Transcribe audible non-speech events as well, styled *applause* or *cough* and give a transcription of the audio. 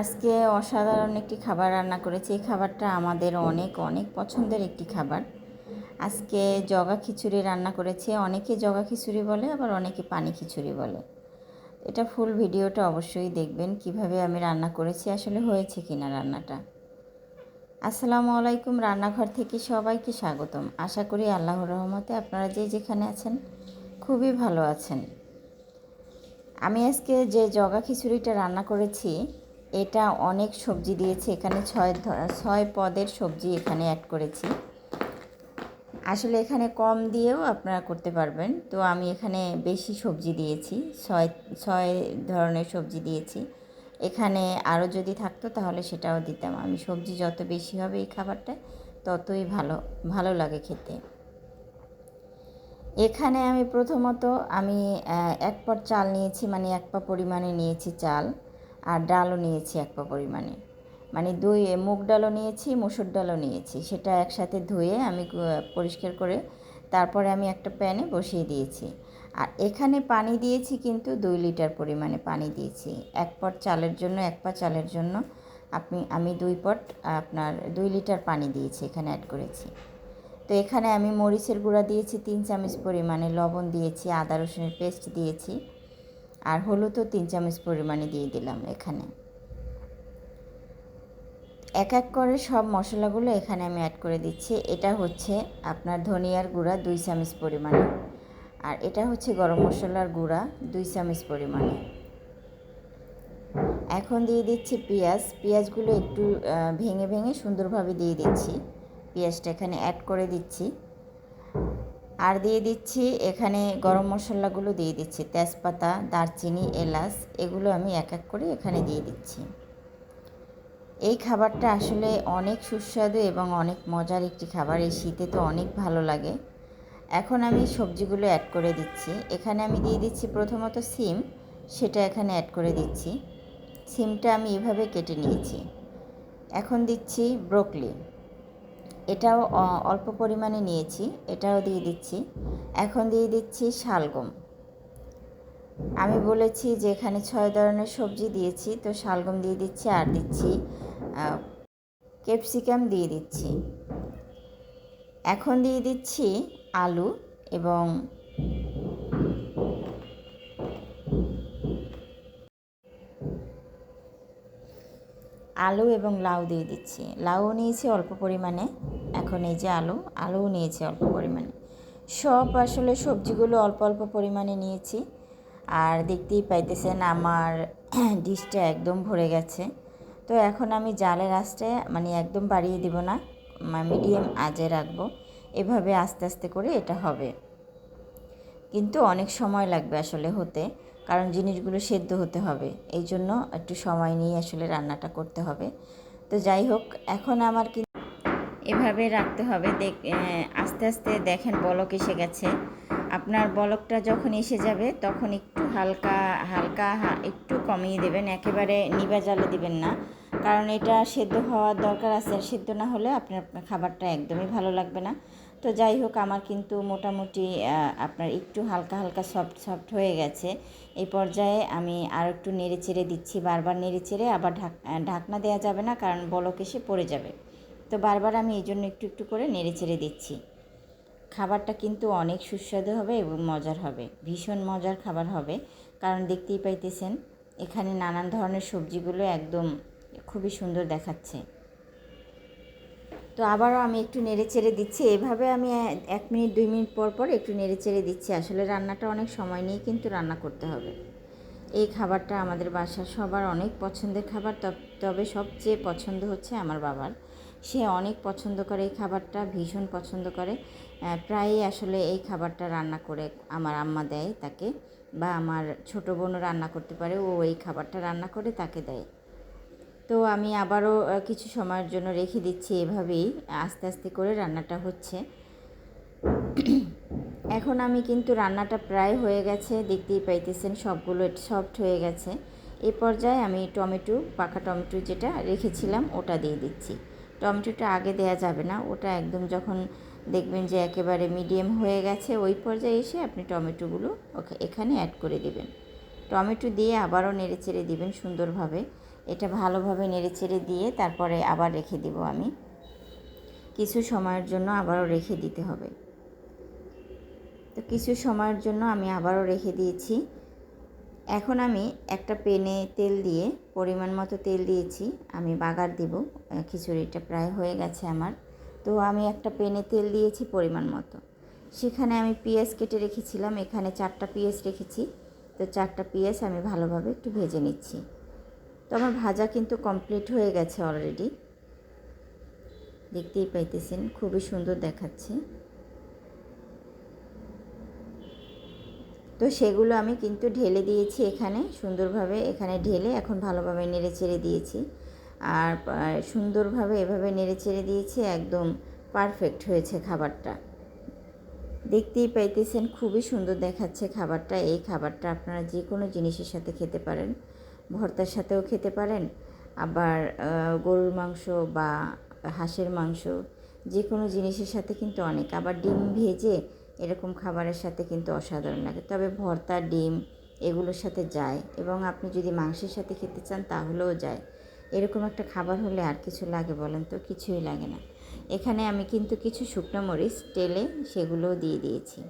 আজকে অসাধারণ একটি খাবার রান্না করেছি। এই খাবারটা আমাদের অনেক অনেক পছন্দের একটি খাবার। আজকে জগা খিচুড়ি রান্না করেছি। অনেকে জগা খিচুড়ি বলে, আবার অনেকে পানি খিচুড়ি বলে। এটা ফুল ভিডিওটা অবশ্যই দেখবেন, কীভাবে আমি রান্না করেছি, আসলে হয়েছে কিনা রান্নাটা। আসসালামু আলাইকুম রান্নাঘর থেকে সবাইকে স্বাগতম। আশা করি আল্লাহর রহমতে আপনারা যে যেখানে আছেন, খুবই ভালো আছেন। আমি আজকে যে জগা খিচুড়িটা রান্না করেছি এটা অনেক সবজি দিয়েছি, এখানে ছয় ছয় পদের সবজি এখানে অ্যাড করেছি। আসলে এখানে কম দিয়েও আপনারা করতে পারবেন। তো আমি এখানে বেশি সবজি দিয়েছি, ছয় ছয় ধরনের সবজি দিয়েছি। এখানে আরও যদি থাকতো তাহলে সেটাও দিতাম। আমি সবজি যত বেশি হবে এই খাবারটা, ততই ভালো ভালো লাগে খেতে। এখানে আমি প্রথমত আমি এক পট চাল নিয়েছি মানে এক পা পরিমাণে নিয়েছি চাল। আর ডালও নিয়েছি এক পরিমাণে। মানে দুই, মুগ ডালও নিয়েছি, মসুর ডালও নিয়েছি। সেটা একসাথে ধুয়ে আমি পরিষ্কার করে তারপরে আমি একটা প্যানে বসিয়ে দিয়েছি। আর এখানে পানি দিয়েছি কিন্তু দুই লিটার পরিমাণে পানি দিয়েছি। এক পট চালের জন্য, এক পা চালের জন্য আপনি, আমি দুই পট আপনার দুই লিটার পানি দিয়েছি, এখানে অ্যাড করেছি। তো এখানে আমি মরিচের গুঁড়া দিয়েছি, তিন চামচ পরিমাণে লবণ দিয়েছি, আদা রসুনের পেস্ট দিয়েছি। আর হলুদও তিন চামচ পরিমাণে দিয়ে দিলাম এখানে। এক এক করে সব মশলাগুলো এখানে আমি অ্যাড করে দিচ্ছি। এটা হচ্ছে আপনার ধনিয়ার গুঁড়া দুই চামচ পরিমাণে। আর এটা হচ্ছে গরম মশলার গুঁড়া দুই চামচ পরিমাণে। এখন দিয়ে দিচ্ছি পেঁয়াজ। পেঁয়াজগুলো একটু ভেঙে ভেঙে সুন্দরভাবে দিয়ে দিচ্ছি। পেঁয়াজটা এখানে অ্যাড করে দিচ্ছি। আর দিয়ে দিচ্ছি এখানে গরম মশলাগুলো দিয়ে দিচ্ছি। তেজপাতা, দারচিনি, এলাচ, এগুলো আমি এক এক করে এখানে দিয়ে দিচ্ছি। এই খাবারটা আসলে অনেক সুস্বাদু এবং অনেক মজার একটি খাবার। এই শীতে তো অনেক ভালো লাগে। এখন আমি সবজিগুলো অ্যাড করে দিচ্ছি। এখানে আমি দিয়ে দিচ্ছি প্রথমত সিম, সেটা এখানে অ্যাড করে দিচ্ছি। সিমটা আমি এভাবে কেটে নিয়েছি। এখন দিচ্ছি ব্রোকলি। এটাও অল্প পরিমাণে নিয়েছি, এটাও দিয়ে দিচ্ছি। এখন দিয়ে দিচ্ছি শালগম। আমি বলেছি যে এখানে ছয় ধরনের সবজি দিয়েছি, তো শালগম দিয়ে দিচ্ছি আর দিচ্ছি ক্যাপসিকাম দিয়ে দিচ্ছি। এখন দিয়ে দিচ্ছি আলু এবং আলু এবং লাউ দিয়ে দিচ্ছি। লাউ নিয়েছি অল্প পরিমাণে। এখন এই যে আলু, আলুও নিয়েছি অল্প পরিমাণে। সব আসলে সবজিগুলো অল্প অল্প পরিমাণে নিয়েছি। আর দেখতেই পাইতেছেন আমার *clears throat* ডিশটা একদম ভরে গেছে। তো এখন আমি জালের আঁচটা মানে একদম বাড়িয়ে দিব না মিডিয়াম আজে রাখব। এভাবে আস্তে আস্তে করে এটা হবে। কিন্তু অনেক সময় লাগবে আসলে হতে। কারণ জিনিসগুলো সেদ্ধ হতে হবে। এই জন্য একটু সময় নিয়ে আসলে রান্নাটা করতে হবে। তো যাই হোক, এখন আমার কি এভাবে রাখতে হবে। দেখ আস্তে আস্তে দেখেন বলক এসে গেছে। আপনার বলকটা যখন এসে যাবে, তখন একটু হালকা হালকা একটু কমিয়ে দেবেন। একেবারে নিবা জালে দিবেন না। কারণ এটা সেদ্ধ হওয়ার দরকার আছে। আর সেদ্ধ না হলে আপনার খাবারটা একদমই ভালো লাগবে না। তো যাই হোক, আমার কিন্তু মোটামুটি আপনার একটু হালকা হালকা সফট সফট হয়ে গেছে। এই পর্যায়ে আমি আর একটু নেড়ে চেড়ে দিচ্ছি, বারবার নেড়ে চেড়ে আবার ঢাক ঢাকনা দেওয়া যাবে না, কারণ বলক এসে পড়ে যাবে। তো বারবার আমি এই জন্য একটু একটু করে নেড়ে চেড়ে দিচ্ছি। খাবারটা কিন্তু অনেক সুস্বাদু হবে এবং মজার হবে, ভীষণ মজার খাবার হবে। কারণ দেখতেই পাইতেছেন, এখানে নানান ধরনের সবজিগুলো একদম খুবই সুন্দর দেখাচ্ছে। তো আবারও আমি একটু নেড়ে চেড়ে দিচ্ছি। এভাবে আমি এক মিনিট, দুই মিনিট পর পর একটু নেড়ে চেড়ে দিচ্ছি। আসলে রান্নাটা অনেক সময় নিয়ে কিন্তু রান্না করতে হবে। এই খাবারটা আমাদের বাসার সবার অনেক পছন্দের খাবার। তব- সবচেয়ে পছন্দ হচ্ছে আমার বাবার। সে অনেক পছন্দ করে এই খাবারটা, ভীষণ পছন্দ করে। প্রায়ই আসলে এই খাবারটা রান্না করে আমার আম্মা দেয় তাকে বা আমার ছোটো বোনও রান্না করতে পারে। ও এই খাবারটা রান্না করে তাকে দেয়। তো আমি আবারও কিছু সময়ের জন্য রেখে দিচ্ছি এভাবেই, আস্তে আস্তে করে রান্নাটা হচ্ছে। *clears throat* এখন আমি কিন্তু রান্নাটা প্রায় হয়ে গেছে, দেখতেই পাইতেছেন সবগুলো সফট হয়ে গেছে। এ পর্যায়ে আমি টমেটো, পাকা টমেটো যেটা রেখেছিলাম, ওটা দিয়ে দিচ্ছি। টমেটোটা আগে দেয়া যাবে না, ওটা একদম যখন দেখবেন যে একেবারে মিডিয়াম হয়ে গেছে, ওই পর্যায়ে এসে আপনি টমেটোগুলো ওকে এখানে অ্যাড করে দেবেন। টমেটো দিয়ে আবারও নেড়ে চেড়ে দিবেন সুন্দরভাবে। এটা ভালোভাবে নেড়েচেড়ে দিয়ে তারপরে আবার রেখে দিব আমি। কিছু সময়ের জন্য আবারও রেখে দিতে হবে। তো কিছু সময়ের জন্য আমি আবারও রেখে দিয়েছি। এখন আমি একটা পেনে তেল দিয়ে, পরিমাণ মতো তেল দিয়েছি, আমি বাগার দিব। খিচুড়িটা প্রায় হয়ে গেছে আমার। তো আমি একটা পেনে তেল দিয়েছি পরিমাণ মতো। সেখানে আমি পেঁয়াজ কেটে রেখেছিলাম। এখানে চারটা পেঁয়াজ রেখেছি। তো চারটা পেঁয়াজ আমি ভালোভাবে একটু ভেজে নিচ্ছি। তো আমার ভাজা কিন্তু কমপ্লিট হয়ে গেছে অলরেডি দেখতেই পাইতেছেন, খুবই সুন্দর দেখাচ্ছে। তো সেগুলো আমি কিন্তু ঢেলে দিয়েছি এখানে, সুন্দরভাবে এখানে ঢেলে এখন ভালোভাবে নেড়ে চেড়ে দিয়েছি। আর সুন্দরভাবে এভাবে নেড়ে চেড়ে দিয়েছি, একদম পারফেক্ট হয়েছে খাবারটা। দেখতেই পাইতেছেন, খুবই সুন্দর দেখাচ্ছে খাবারটা। এই খাবারটা আপনারা যে কোনো জিনিসের সাথে খেতে পারেন। ভর্তার সাথেও খেতে পারেন। আবার গরুর মাংস বা হাঁসের মাংস যে কোনো জিনিসের সাথে কিন্তু অনেক। আবার ডিম ভেজে এরকম খাবারের সাথে কিন্তু অসাধারণ লাগে। তবে ভর্তা, ডিম এগুলোর সাথে যায় এবং আপনি যদি মাংসের সাথে খেতে চান তাহলেও যায়। এরকম একটা খাবার হলে আর কিছু লাগে বলেন তো? কিছুই লাগে না। এখানে আমি কিন্তু কিছু শুকনো মরিচ, তেলে সেগুলোও দিয়ে দিয়েছি।